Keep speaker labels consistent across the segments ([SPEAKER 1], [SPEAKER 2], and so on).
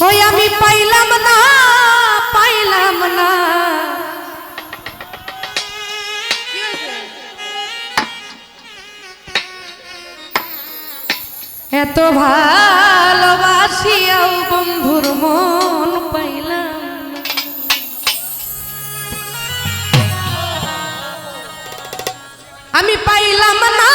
[SPEAKER 1] ওই আমি পাইলাম না পাইলাম না। এত ভালোবাসিয়াও বন্ধুর মন পাইলাম আমি পাইলাম না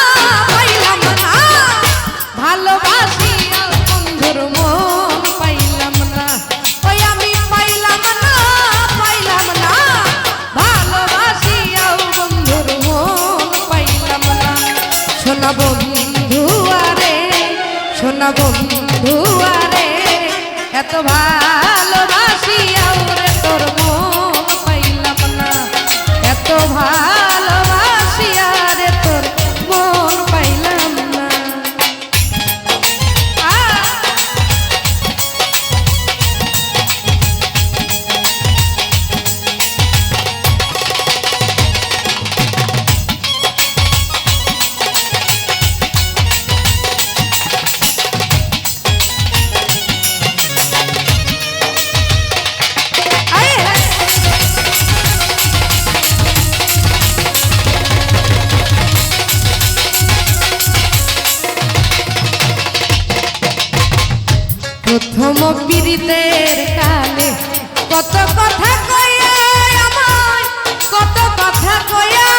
[SPEAKER 1] ধম পীড়িতের কালে। কত কথা কথা কয়া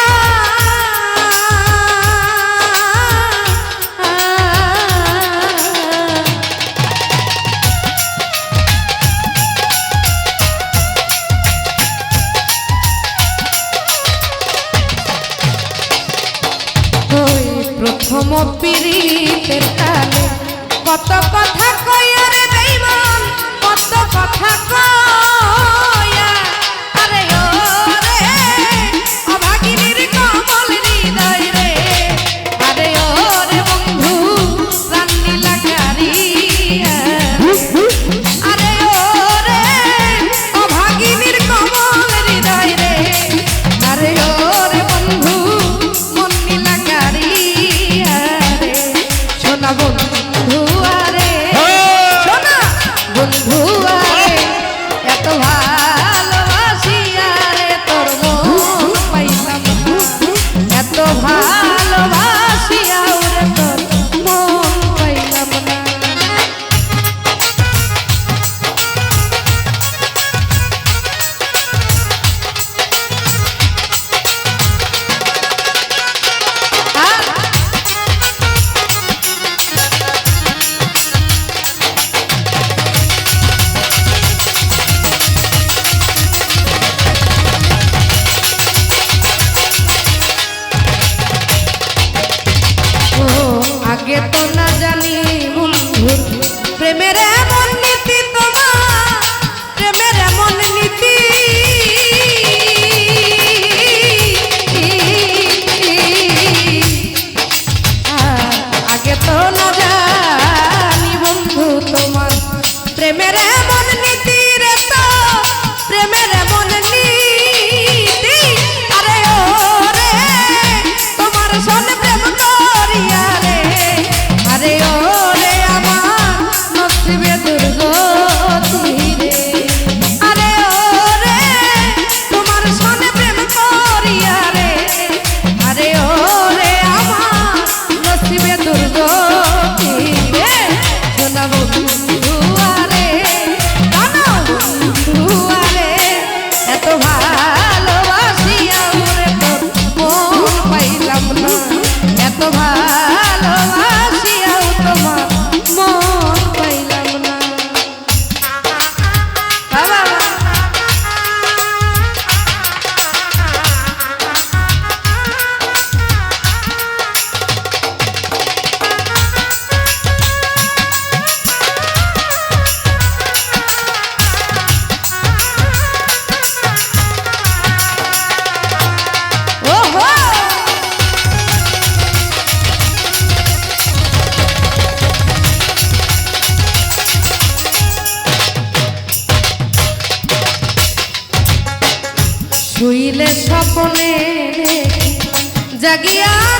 [SPEAKER 1] প্রথম পীড়িতের কত কথা কই কথা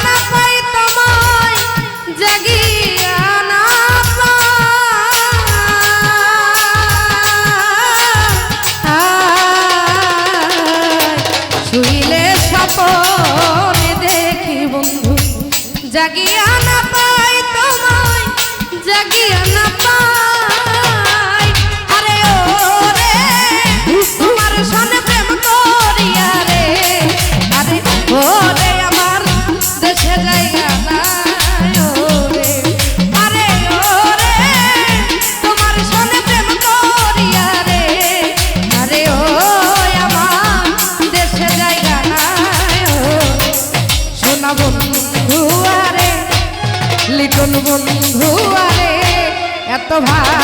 [SPEAKER 1] না পাই তোমায় জাগি তো ভাই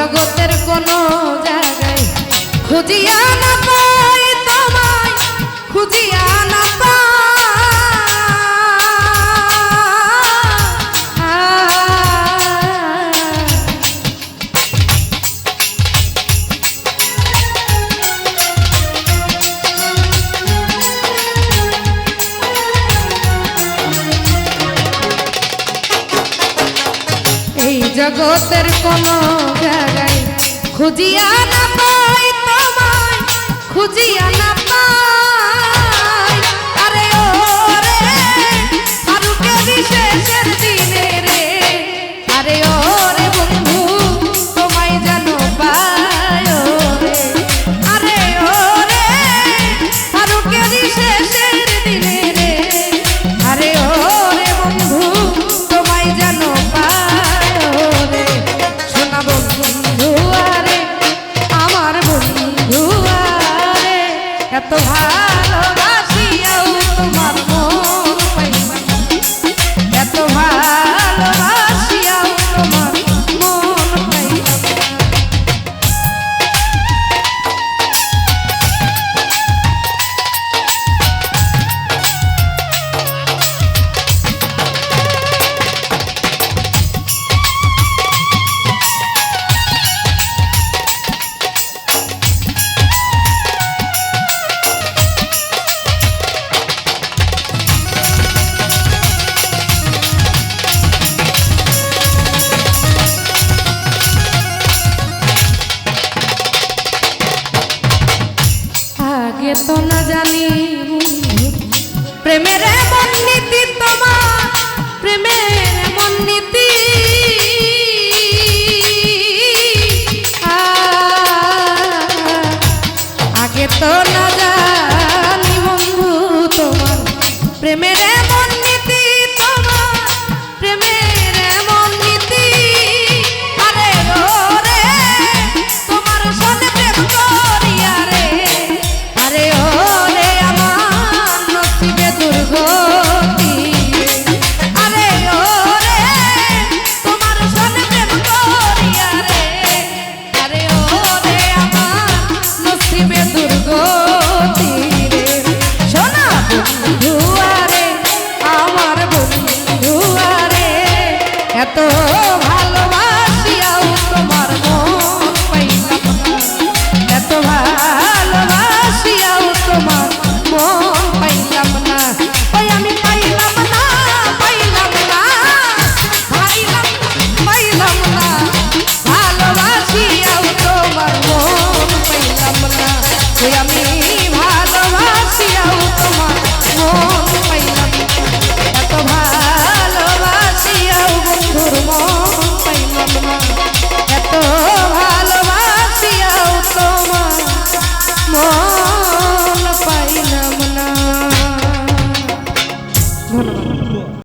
[SPEAKER 1] জগতের কোন জায়গায় খুঁজিয়া না পাই তোমায় খুঁজিয়া না জগতের কোনো খুঁজিয়া না পাই তোমায় খুঁজিয়া না